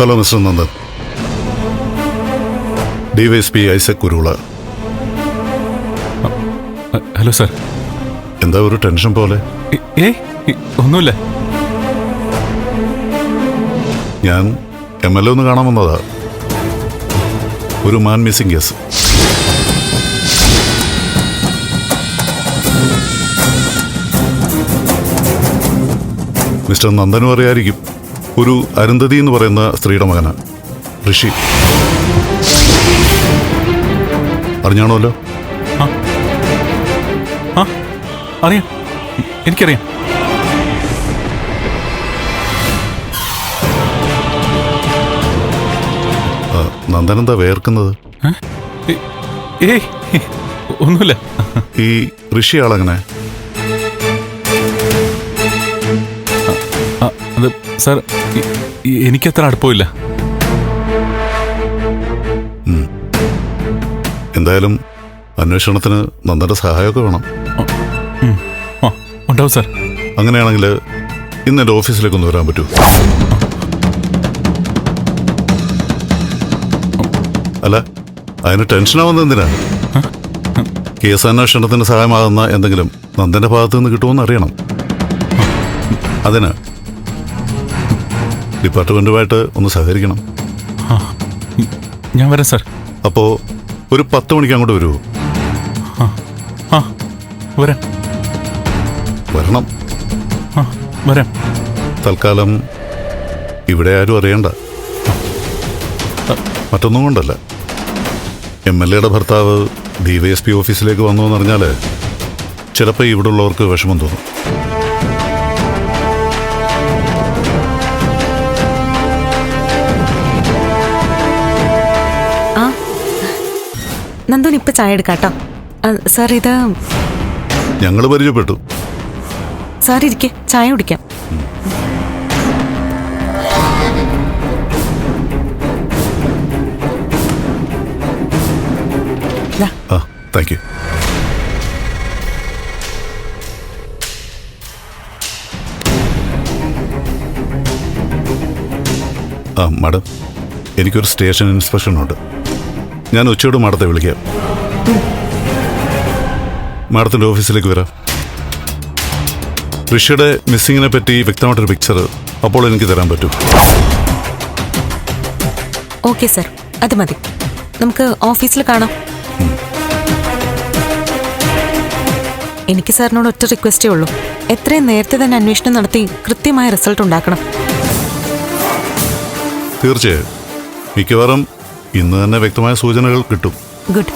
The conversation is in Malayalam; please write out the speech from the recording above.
Hello mister Nandan DYSP Isaac Kurula. Hello sir. എന്താ ഒരു ടെൻഷൻ പോലെ? ഏ- ഒന്നുമില്ല. ഞാൻ എം എൽ എ ഒന്ന് കാണാൻ വന്നതാ. ഒരു മാൻ മിസ്സിംഗ് കേസ്. മിസ്റ്റർ നന്ദനും അറിയായിരിക്കും. ഒരു അരുന്ധതി എന്ന് പറയുന്ന സ്ത്രീയുടെ മകന് ഋഷി. അറിഞ്ഞാണോല്ലോ അറിയാം. എനിക്കറിയാം. നന്ദനെന്താ വേർക്കുന്നത്? ഏയ്. ഒന്നുമില്ല. ഈ ഋഷി ആളെങ്ങനെ അത് സാർ എനിക്കത്ര അടുപ്പമില്ല. എന്തായാലും അന്വേഷണത്തിന് നന്ദന്റെ സഹായമൊക്കെ വേണം. ഉണ്ടാവും സാർ. അങ്ങനെയാണെങ്കിൽ ഇന്ന് എന്റെ ഓഫീസിലേക്ക് ഒന്ന് വരാൻ പറ്റൂ. അല്ല അതിന് ടെൻഷനാവുന്ന എന്തിനാ? കേസ് അന്വേഷണത്തിന് സഹായമാകുന്ന എന്തെങ്കിലും നന്ദന്റെ ഭാഗത്തുനിന്ന് നിന്ന് കിട്ടുമെന്ന് അറിയണം അതിന് ഡിപ്പാർട്ട്മെന്റുമായിട്ട് ഒന്ന് സഹകരിക്കണം. ഞാൻ വരാം സാർ. അപ്പോ ഒരു പത്ത് മണിക്ക് അങ്ങോട്ട് വരുമോ ആ വരാം. വരണം. ആ വരാം. തൽക്കാലം ഇവിടെ ആരും അറിയണ്ട. മറ്റൊന്നും കൊണ്ടല്ല. എം എൽ എയുടെ ഭർത്താവ് ഡി വൈ എസ് പി ഓഫീസിലേക്ക് വന്നു എന്നറിഞ്ഞാൽ ചിലപ്പോൾ ഇവിടെ ഉള്ളവർക്ക് വിഷമം തോന്നും. നന്ദുൻ ഇപ്പൊ ചായ എടുക്കാട്ടോ. സാർ ഇത് ഞങ്ങൾ പരിചയപ്പെട്ടു. സാർ ഇരിക്കെ ചായ കുടിക്കാം. ദാ, ആ താങ്ക് യു ആ മാഡം എനിക്കൊരു സ്റ്റേഷൻ ഇൻസ്പെക്ഷൻ ഉണ്ട്. ഞാൻ ഉച്ചയോട് മാഡത്തെ വിളിക്കാം. മാഡത്തിന്റെ ഓഫീസിലേക്ക് വരാം. ഋഷിയുടെ മിസ്സിങ്ങിനെ പറ്റി വ്യക്തമായിട്ടൊരു പിക്ചർ അപ്പോൾ എനിക്ക് തരാൻ പറ്റും. Okay sir. അത് മതി. നമുക്ക് ഓഫീസിൽ കാണാം. എനിക്ക് സാറിനോട് ഒറ്റ റിക്വസ്റ്റേ ഉള്ളൂ. എത്രയും നേരത്തെ തന്നെ അന്വേഷണം നടത്തി കൃത്യമായ റിസൾട്ട് ഉണ്ടാക്കണം. തീർച്ചയായും. മിക്കവാറും ഇന്ന് തന്നെ വ്യക്തമായ സൂചനകൾ കിട്ടും. ഗുഡ്